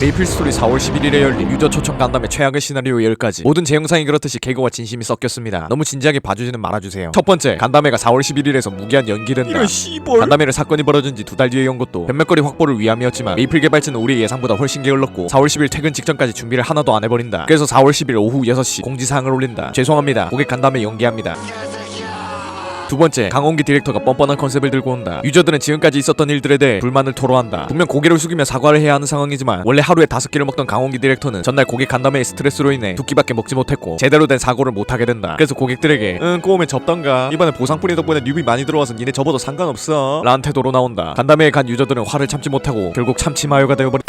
메이플 스토리 4월 11일에 열린 유저 초청 간담회 최악의 시나리오 10가지. 모든 제 영상이 그렇듯이 개그와 진심이 섞였습니다. 너무 진지하게 봐주지는 말아주세요. 첫 번째 간담회가 4월 11일에서 무기한 연기된다. 이런 간담회를 사건이 벌어진 지 두 달 뒤에 연 것도 변명거리 확보를 위함이었지만 메이플 개발진은 우리 예상보다 훨씬 게을렀고 4월 10일 퇴근 직전까지 준비를 하나도 안 해버린다. 그래서 4월 10일 오후 6시 공지사항을 올린다. 죄송합니다. 고객 간담회 연기합니다 두 번째, 강원기 디렉터가 뻔뻔한 컨셉을 들고 온다. 유저들은 지금까지 있었던 일들에 대해 불만을 토로한다. 분명 고개를 숙이며 사과를 해야 하는 상황이지만 원래 하루에 다섯 끼를 먹던 강원기 디렉터는 전날 고객 간담회의 스트레스로 인해 두 끼밖에 먹지 못했고 제대로 된 사고를 못 하게 된다. 그래서 고객들에게 응 꼬우면 접던가 이번에 보상뿐이 덕분에 뉴비 많이 들어와서 니네 접어도 상관없어 라는 태도로 나온다. 간담회에 간 유저들은 화를 참지 못하고 결국 참치마요가 되어버린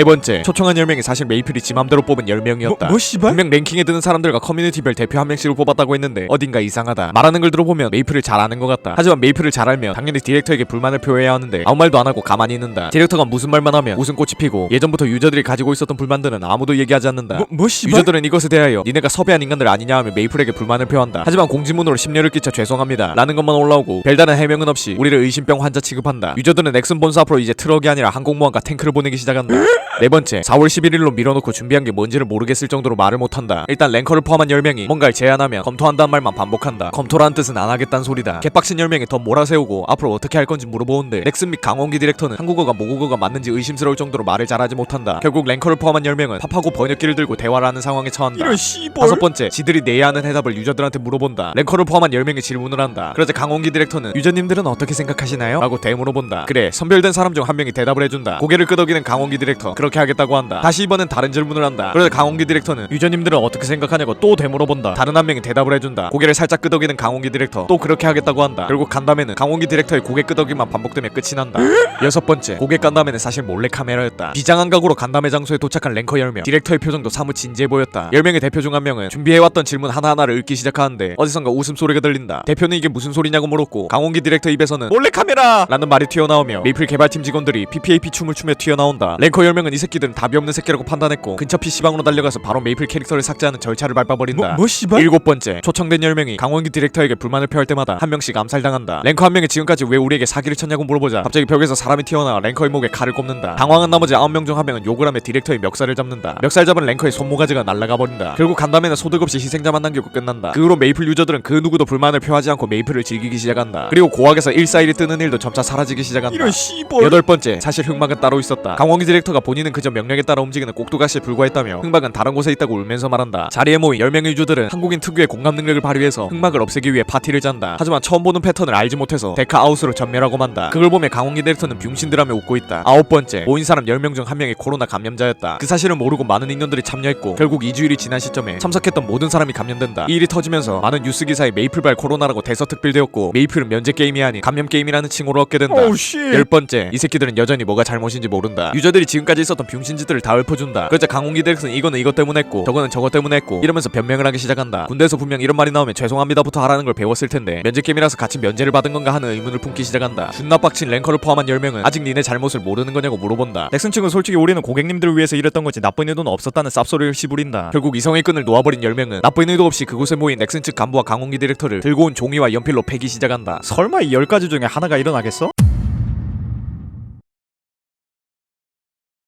세 번째, 초청한 10명이 사실 메이플이 지 맘대로 뽑은 10명이었다. 뭐, 뭐 씨발? 분명 랭킹에 드는 사람들과 커뮤니티별 대표 한 명씩을 뽑았다고 했는데 어딘가 이상하다. 말하는 걸 들어보면 메이플을 잘 아는 것 같다. 하지만 메이플을 잘 알면 당연히 디렉터에게 불만을 표해야 하는데 아무 말도 안 하고 가만히 있는다. 디렉터가 무슨 말만 하면 웃음꽃이 피고 예전부터 유저들이 가지고 있었던 불만들은 아무도 얘기하지 않는다. 뭐, 뭐 씨발? 유저들은 이것에 대하여 니네가 섭외한 인간들 아니냐 하며 메이플에게 불만을 표한다. 하지만 공지문으로 심려를 끼쳐 죄송합니다. 라는 것만 올라오고 별다른 해명은 없이 우리를 의심병 환자 취급한다. 유저들은 넥슨 본사 앞으로 이제 트럭이 아니라 항공모함과 탱크를 보내기 시작한다. 네 번째, 4월 11일로 밀어놓고 준비한 게 뭔지를 모르겠을 정도로 말을 못한다. 일단 랭커를 포함한 10명이 뭔가를 제안하면 검토한다는 말만 반복한다. 검토라는 뜻은 안 하겠다는 소리다. 개빡친 10명이 더 몰아세우고 앞으로 어떻게 할 건지 물어보는데 넥슨 및 강원기 디렉터는 한국어가 모국어가 맞는지 의심스러울 정도로 말을 잘하지 못한다. 결국 랭커를 포함한 10명은 팝하고 번역기를 들고 대화를 하는 상황에 처한다. 이런 씨볼? 다섯 번째, 지들이 내야 하는 해답을 유저들한테 물어본다. 랭커를 포함한 10명이 질문을 한다. 그러자 강원기 디렉터는 유저님들은 어떻게 생각하시나요? 라고 대물어본다. 그래, 선별된 사람 중 한 명이 대답을 해준다. 고개를 끄덕이는 강원기 디렉터. 그렇게 하겠다고 한다. 다시 이번엔 다른 질문을 한다. 그러자 강원기 디렉터는 유저님들은 어떻게 생각하냐고 또 되물어본다. 다른 한 명이 대답을 해준다. 고개를 살짝 끄덕이는 강원기 디렉터. 또 그렇게 하겠다고 한다. 결국 간담회는 강원기 디렉터의 고개 끄덕이만 반복되며 끝이 난다. 여섯 번째, 고객 간담회는 사실 몰래 카메라였다. 비장한 각오로 간담회 장소에 도착한 랭커 10명. 디렉터의 표정도 사뭇 진지해 보였다. 10명의 대표 중 한 명은 준비해왔던 질문 하나하나를 읽기 시작하는데 어디선가 웃음소리가 들린다. 대표는 이게 무슨 소리냐고 물었고 강원기 디렉터 입에서는 몰래 카메라! 라는 말이 튀어나오며 메이플 개발팀 직원들이 PPAP 춤을 추며 튀어나온다. 랭커 10명은 이 새끼들은 답이 없는 새끼라고 판단했고 근처 PC방으로 달려가서 바로 메이플 캐릭터를 삭제하는 절차를 밟아버린다. 뭐, 뭐 씨발? 일곱 번째 초청된 10명이 강원기 디렉터에게 불만을 표할 때마다 한 명씩 암살당한다. 랭커 한 명이 지금까지 왜 우리에게 사기를 쳤냐고 물어보자 갑자기 벽에서 사람이 튀어나와 랭커의 목에 칼을 꼽는다. 당황한 나머지 9명 중 한 명은 욕을 하며 디렉터의 멱살을 잡는다. 멱살 잡은 랭커의 손모가지가 날아가 버린다. 결국 간담회는 소득 없이 희생자만 남기고 끝난다. 그 후로 메이플 유저들은 그 누구도 불만을 표하지 않고 메이플을 즐기기 시작한다. 그리고 고학에서 141이 뜨는 일도 점차 사라지기 시작한다. 이런 씨볼? 여덟 번째 사실 흑막은 따로 있었다. 강원기 디렉터가 본인 은 그저 명령에 따라 움직이는 꼭두가시에 불과했다며 흑막은 다른 곳에 있다고 울면서 말한다. 자리에 모인 10명의 유저들은 한국인 특유의 공감 능력을 발휘해서 흑막을 없애기 위해 파티를 짠다. 하지만 처음 보는 패턴을 알지 못해서 데카 아웃으로 전멸하고 만다. 그걸 보며 강원기 디렉터는 병신들하며 웃고 있다. 아홉 번째 모인 사람 10명 중 한 명이 코로나 감염자였다. 그 사실을 모르고 많은 인원들이 참여했고 결국 2주일이 지난 시점에 참석했던 모든 사람이 감염된다. 이 일이 터지면서 많은 뉴스 기사에 메이플발 코로나라고 대서특필되었고 메이플은 면제 게임이 아닌 감염 게임이라는 칭호를 얻게 된다. 씨. 열 번째, 이 새끼들은 여전히 뭐가 잘못인지 모른다. 유저들이 지금까지 있었던 병신짓들을 다 읊어준다. 그러자 강홍기 덱스는 이거는 이것 때문에 했고, 저거는 저것 때문에 했고, 이러면서 변명을 하기 시작한다. 군대에서 분명 이런 말이 나오면 죄송합니다부터 하라는 걸 배웠을 텐데, 면제 게임이라서 같이 면제를 받은 건가 하는 의문을 품기 시작한다. 준나 빡친 랭커를 포함한 10명은 아직 니네 잘못을 모르는 거냐고 물어본다. 넥슨 측은 솔직히 우리는 고객님들을 위해서 일했던 거지 나쁜 의도는 없었다는 쌉소리를 씨부린다. 결국 이성의 끈을 놓아버린 10명은 나쁜 의도 없이 그곳에 모인 넥슨 측 간부와 강홍기 디렉터를 들고 온 종이와 연필로 패기 시작한다. 설마 이열 가지 중에 하나가 일어나겠어?